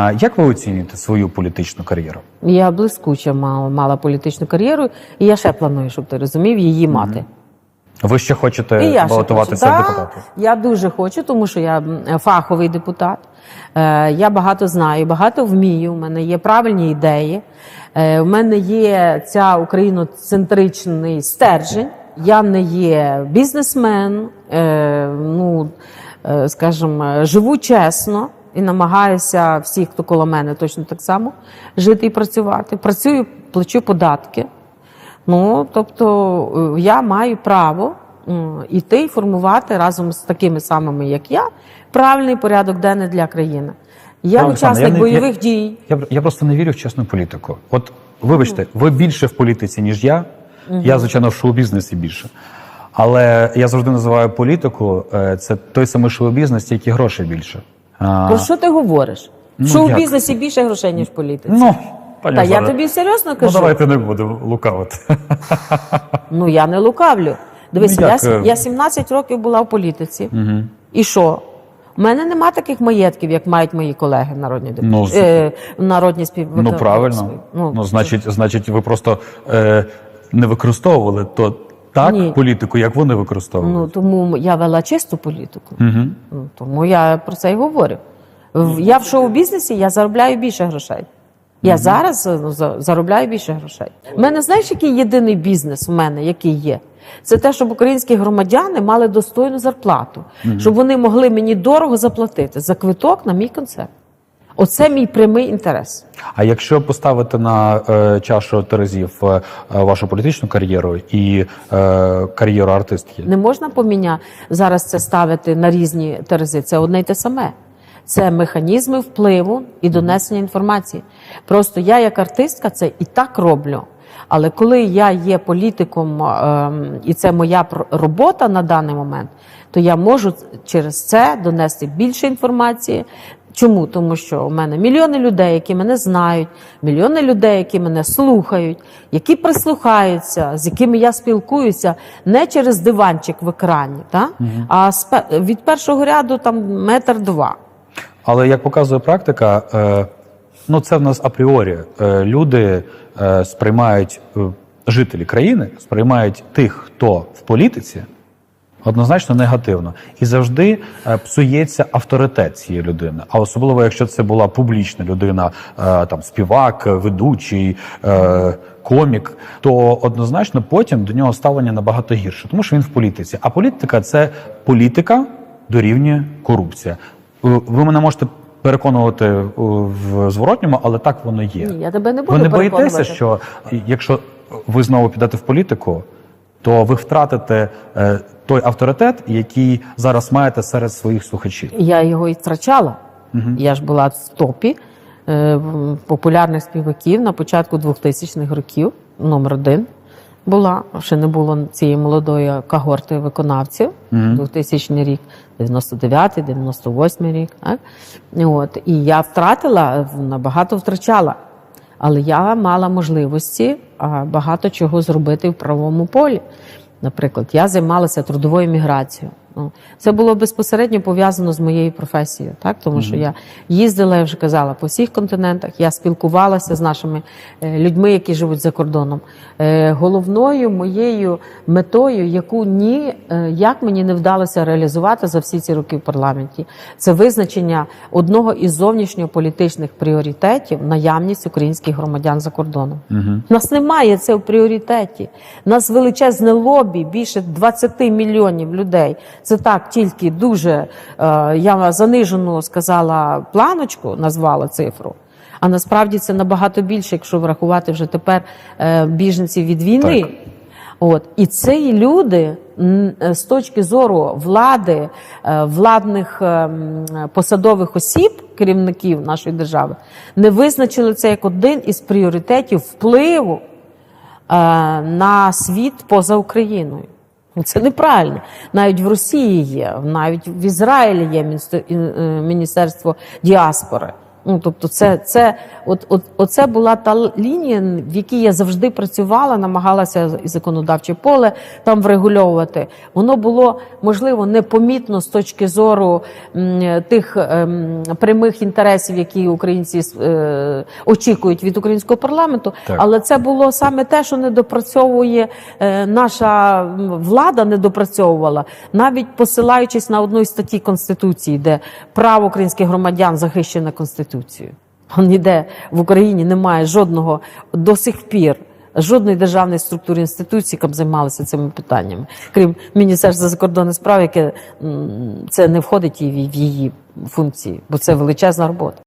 А як ви оцінюєте свою політичну кар'єру? Я блискуче мала, мала політичну кар'єру, і я ще планую, щоб ти розумів, її мати. Ви ще хочете І я ще балотуватися хочу. в Да. Я дуже хочу, тому що я фаховий депутат. Е, я багато знаю, багато вмію. У мене є правильні ідеї. Е, у мене є ця україноцентричний стержень. Я не є бізнесмен. Е, ну, е, скажімо, живу чесно. І намагаюся всіх, хто коло мене, точно так само жити і працювати. Працюю, плачу податки. Ну, тобто е, я маю право м, іти і формувати разом з такими самими, як я, правильний порядок денний для країни. Я Пане учасник я не- бойових я- дій. Я, я просто не вірю в чесну політику. От вибачте, ви більше в політиці, ніж я. Я, звичайно, в шоу-бізнесі більше. Але я завжди називаю політику е, це той самий шоу-бізнес, тільки грошей більше. А, Про що ти говориш? Ну, що у бізнесі більше грошей, ніж в політиці. ну, пані Та я тобі серйозно Ну, кажу. давайте не будемо лукавити. Ну я не лукавлю. Дивись, Ну, я, е, я 17 років була в політиці. І що? У мене нема таких маєтків, як мають мої колеги народні депутати. Ну, е, народні спів... Ну правильно. Ну, Ну, значить, значить, ви просто е, не використовували то так Ні. політику, як вони використовують. Ну тому я вела чисту політику. Ну, тому я про це і говорю. Я в шоу-бізнесі я заробляю більше грошей. Я зараз е, ну, заробляю більше грошей. У мене знаєш, який єдиний бізнес у мене, який є? Це те, щоб українські громадяни мали достойну зарплату, щоб вони могли мені дорого заплатити за квиток на мій концерт. Оце мій прямий інтерес. А якщо поставити на е, чашу терезів е, е, вашу політичну кар'єру і е, кар'єру артистки, Не можна поміняти зараз це ставити на різні терези. Це одне й те саме. Це механізми впливу і донесення інформації. Просто я, як артистка, це і так роблю. Але коли я є політиком, ем, і це моя робота на даний момент, то я можу через це донести більше інформації. Чому? Тому що у мене мільйони людей, які мене знають, мільйони людей, які мене слухають, які прислухаються, з якими я спілкуюся не через диванчик в екрані, та? а з від першого ряду там метр два. але як показує практика, е, ну це в нас апріорі. Е, люди е, сприймають жителі країни, сприймають тих, хто в політиці. Однозначно негативно і завжди е, псується авторитет цієї людини. А особливо, якщо це була публічна людина, е, там співак, ведучий, е, комік, то однозначно потім до нього ставлення набагато гірше, тому що він в політиці. А політика це політика дорівнює корупція. Ви мене можете переконувати в зворотньому, але так воно є. Ні, я тебе не буду Ви не боїтеся, що якщо ви знову підете в політику, то ви втратите той авторитет, який зараз маєте серед своїх слухачів. Я його і втрачала. Я ж була в топі е, популярних співаків на початку 2000-х років, номер один була. Ще не було цієї молодої когорти виконавців. 2000 рік, 99-й, 98-й рік. Так? От. І я втратила, набагато втрачала. Але я мала можливості багато чого зробити в правовому полі. Наприклад, я займалася трудовою міграцією. Ну, Це було безпосередньо пов'язано з моєю професією, так тому що я їздила, я вже казала, по всіх континентах. Я спілкувалася з нашими е, людьми, які живуть за кордоном. Е, Головною моєю метою, яку ні, е, як мені не вдалося реалізувати за всі ці роки в парламенті, це визначення одного із зовнішньополітичних пріоритетів наявність українських громадян за кордоном. У нас немає це в пріоритеті. Нас величезне лобі, більше 20 мільйонів людей. Це так, тільки дуже е, я занижену сказала планочку, назвала цифру. А насправді це набагато більше, якщо врахувати вже тепер е, біженців від війни. Так. От і ці люди е, з точки зору влади, владних е, посадових осіб, керівників нашої держави, не визначили це як один із пріоритетів впливу на світ поза Україною. Це неправильно. Навіть в Росії є, навіть в Ізраїлі є е, Міністерство діаспори. Ну, тобто, це, це, от, от, оце була та лінія, в якій я завжди працювала, намагалася і законодавче поле там врегульовувати. Воно було можливо непомітно з точки зору м, тих ем, прямих інтересів, які українці е, очікують від українського парламенту. Так. Але це було саме те, що не допрацьовує е, наша влада, не допрацьовувала, навіть посилаючись на одну із статті Конституції, де право українських громадян захищене Конституцією. Ніде в Україні немає жодного до сих пір. Жодної державної структури інституції, яка б займалася цими питаннями, крім Міністерства закордонних справ, яке це не входить в її функції, бо це величезна робота.